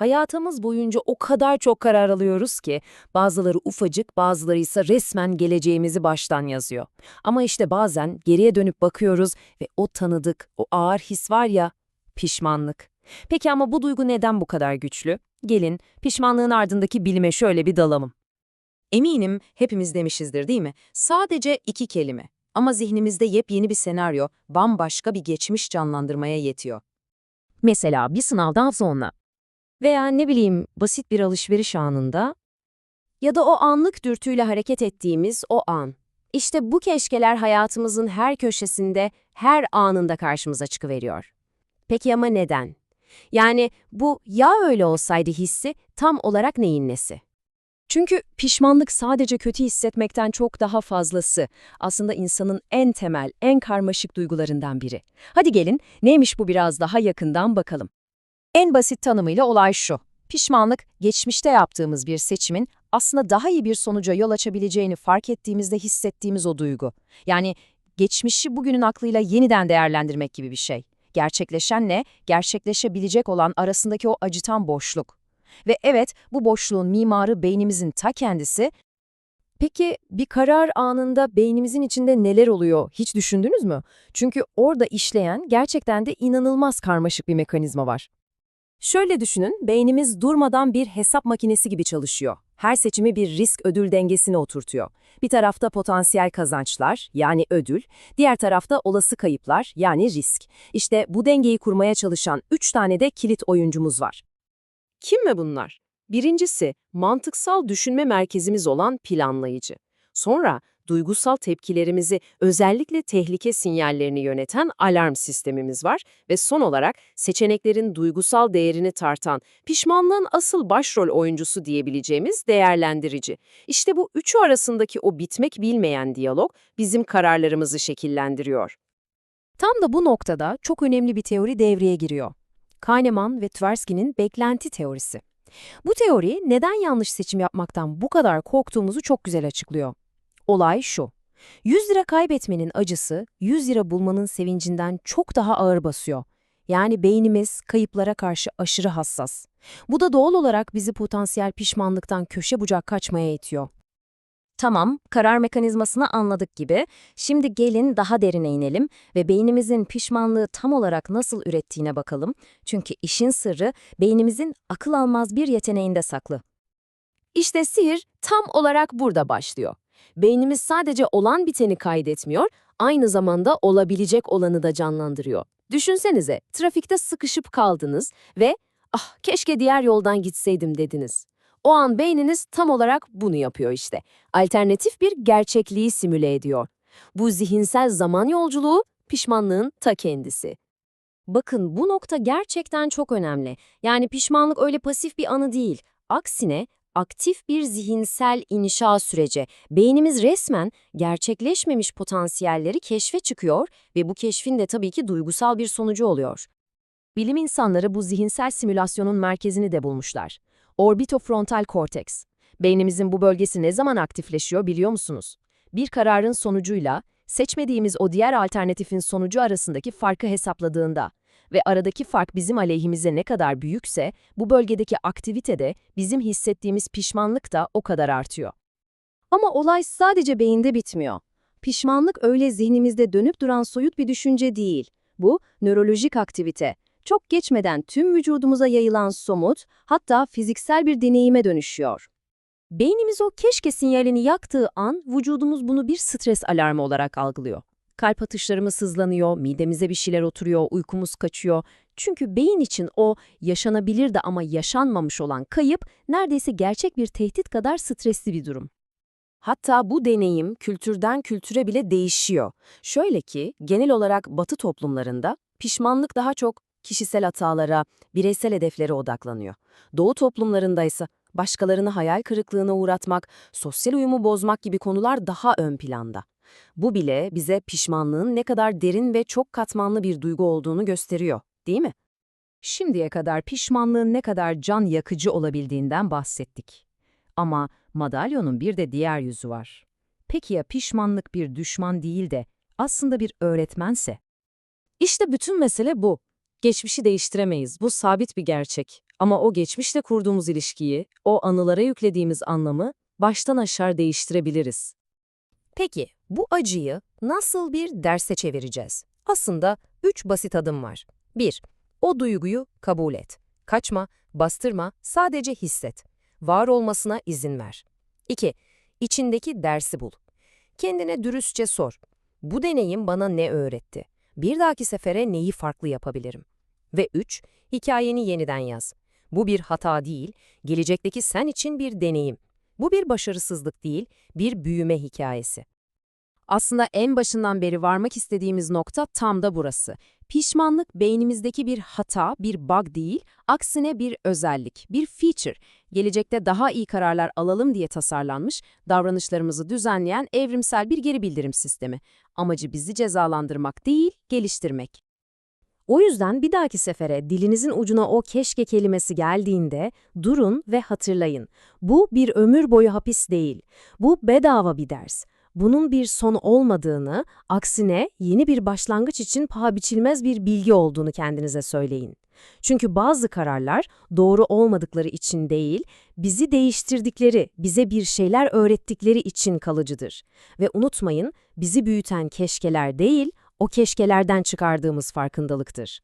Hayatımız boyunca o kadar çok karar alıyoruz ki bazıları ufacık, bazıları ise resmen geleceğimizi baştan yazıyor. Ama işte bazen geriye dönüp bakıyoruz ve o tanıdık, o ağır his var ya, pişmanlık. Peki ama bu duygu neden bu kadar güçlü? Gelin pişmanlığın ardındaki bilime şöyle bir dalalım. Eminim hepimiz demişizdir değil mi? Sadece iki kelime. Ama zihnimizde yepyeni bir senaryo, bambaşka bir geçmiş canlandırmaya yetiyor. Mesela bir sınavdan sonra veya ne bileyim basit bir alışveriş anında ya da o anlık dürtüyle hareket ettiğimiz o an. İşte bu keşkeler hayatımızın her köşesinde, her anında karşımıza çıkıveriyor. Peki ama neden? Yani bu ya öyle olsaydı hissi tam olarak neyin nesi? Çünkü pişmanlık sadece kötü hissetmekten çok daha fazlası. Aslında insanın en temel, en karmaşık duygularından biri. Hadi gelin, neymiş bu biraz daha yakından bakalım. En basit tanımıyla olay şu. Pişmanlık, geçmişte yaptığımız bir seçimin aslında daha iyi bir sonuca yol açabileceğini fark ettiğimizde hissettiğimiz o duygu. Yani geçmişi bugünün aklıyla yeniden değerlendirmek gibi bir şey. Gerçekleşenle gerçekleşebilecek olan arasındaki o acıtan boşluk. Ve evet, bu boşluğun mimarı beynimizin ta kendisi. Peki bir karar anında beynimizin içinde neler oluyor hiç düşündünüz mü? Çünkü orada işleyen gerçekten de inanılmaz karmaşık bir mekanizma var. Şöyle düşünün, beynimiz durmadan bir hesap makinesi gibi çalışıyor. Her seçimi bir risk ödül dengesine oturtuyor. Bir tarafta potansiyel kazançlar, yani ödül, diğer tarafta olası kayıplar, yani risk. İşte bu dengeyi kurmaya çalışan üç tane de kilit oyuncumuz var. Kim mi bunlar? Birincisi, mantıksal düşünme merkezimiz olan planlayıcı. Sonra, duygusal tepkilerimizi, özellikle tehlike sinyallerini yöneten alarm sistemimiz var ve son olarak seçeneklerin duygusal değerini tartan, pişmanlığın asıl başrol oyuncusu diyebileceğimiz değerlendirici. İşte bu üçü arasındaki o bitmek bilmeyen diyalog bizim kararlarımızı şekillendiriyor. Tam da bu noktada çok önemli bir teori devreye giriyor. Kahneman ve Tversky'nin beklenti teorisi. Bu teori neden yanlış seçim yapmaktan bu kadar korktuğumuzu çok güzel açıklıyor. Olay şu. 100 lira kaybetmenin acısı 100 lira bulmanın sevincinden çok daha ağır basıyor. Yani beynimiz kayıplara karşı aşırı hassas. Bu da doğal olarak bizi potansiyel pişmanlıktan köşe bucak kaçmaya itiyor. Tamam, karar mekanizmasını anladık gibi. Şimdi gelin daha derine inelim ve beynimizin pişmanlığı tam olarak nasıl ürettiğine bakalım. Çünkü işin sırrı beynimizin akıl almaz bir yeteneğinde saklı. İşte sihir tam olarak burada başlıyor. Beynimiz sadece olan biteni kaydetmiyor, aynı zamanda olabilecek olanı da canlandırıyor. Düşünsenize, trafikte sıkışıp kaldınız ve ah keşke diğer yoldan gitseydim dediniz. O an beyniniz tam olarak bunu yapıyor işte. Alternatif bir gerçekliği simüle ediyor. Bu zihinsel zaman yolculuğu pişmanlığın ta kendisi. Bakın bu nokta gerçekten çok önemli. Yani pişmanlık öyle pasif bir anı değil. Aksine aktif bir zihinsel inşa süreci. Beynimiz resmen gerçekleşmemiş potansiyelleri keşfe çıkıyor ve bu keşfin de tabii ki duygusal bir sonucu oluyor. Bilim insanları bu zihinsel simülasyonun merkezini de bulmuşlar. Orbitofrontal korteks. Beynimizin bu bölgesi ne zaman aktifleşiyor biliyor musunuz? Bir kararın sonucuyla seçmediğimiz o diğer alternatifin sonucu arasındaki farkı hesapladığında ve aradaki fark bizim aleyhimize ne kadar büyükse, bu bölgedeki aktivite de bizim hissettiğimiz pişmanlık da o kadar artıyor. Ama olay sadece beyinde bitmiyor. Pişmanlık öyle zihnimizde dönüp duran soyut bir düşünce değil. Bu, nörolojik aktivite. Çok geçmeden tüm vücudumuza yayılan somut, hatta fiziksel bir deneyime dönüşüyor. Beynimiz o keşke sinyalini yaktığı an vücudumuz bunu bir stres alarmı olarak algılıyor. Kalp atışlarımız hızlanıyor, midemize bir şeyler oturuyor, uykumuz kaçıyor. Çünkü beyin için o yaşanabilir de ama yaşanmamış olan kayıp neredeyse gerçek bir tehdit kadar stresli bir durum. Hatta bu deneyim kültürden kültüre bile değişiyor. Şöyle ki genel olarak Batı toplumlarında pişmanlık daha çok kişisel hatalara, bireysel hedeflere odaklanıyor. Doğu toplumlarında ise başkalarını hayal kırıklığına uğratmak, sosyal uyumu bozmak gibi konular daha ön planda. Bu bile bize pişmanlığın ne kadar derin ve çok katmanlı bir duygu olduğunu gösteriyor, değil mi? Şimdiye kadar pişmanlığın ne kadar can yakıcı olabildiğinden bahsettik. Ama madalyonun bir de diğer yüzü var. Peki ya pişmanlık bir düşman değil de aslında bir öğretmense? İşte bütün mesele bu. Geçmişi değiştiremeyiz, bu sabit bir gerçek. Ama o geçmişle kurduğumuz ilişkiyi, o anılara yüklediğimiz anlamı baştan aşağı değiştirebiliriz. Peki, bu acıyı nasıl bir derse çevireceğiz? Aslında üç basit adım var. 1. O duyguyu kabul et. Kaçma, bastırma, sadece hisset. Var olmasına izin ver. 2. İçindeki dersi bul. Kendine dürüstçe sor. Bu deneyim bana ne öğretti? Bir dahaki sefere neyi farklı yapabilirim? Ve 3. Hikayeni yeniden yaz. Bu bir hata değil, gelecekteki sen için bir deneyim. Bu bir başarısızlık değil, bir büyüme hikayesi. Aslında en başından beri varmak istediğimiz nokta tam da burası. Pişmanlık beynimizdeki bir hata, bir bug değil, aksine bir özellik, bir feature. Gelecekte daha iyi kararlar alalım diye tasarlanmış, davranışlarımızı düzenleyen evrimsel bir geri bildirim sistemi. Amacı bizi cezalandırmak değil, geliştirmek. O yüzden bir dahaki sefere dilinizin ucuna o keşke kelimesi geldiğinde durun ve hatırlayın. Bu bir ömür boyu hapis değil. Bu bedava bir ders. Bunun bir son olmadığını, aksine yeni bir başlangıç için paha biçilmez bir bilgi olduğunu kendinize söyleyin. Çünkü bazı kararlar doğru olmadıkları için değil, bizi değiştirdikleri, bize bir şeyler öğrettikleri için kalıcıdır. Ve unutmayın, bizi büyüten keşkeler değil, o keşkelerden çıkardığımız farkındalıktır.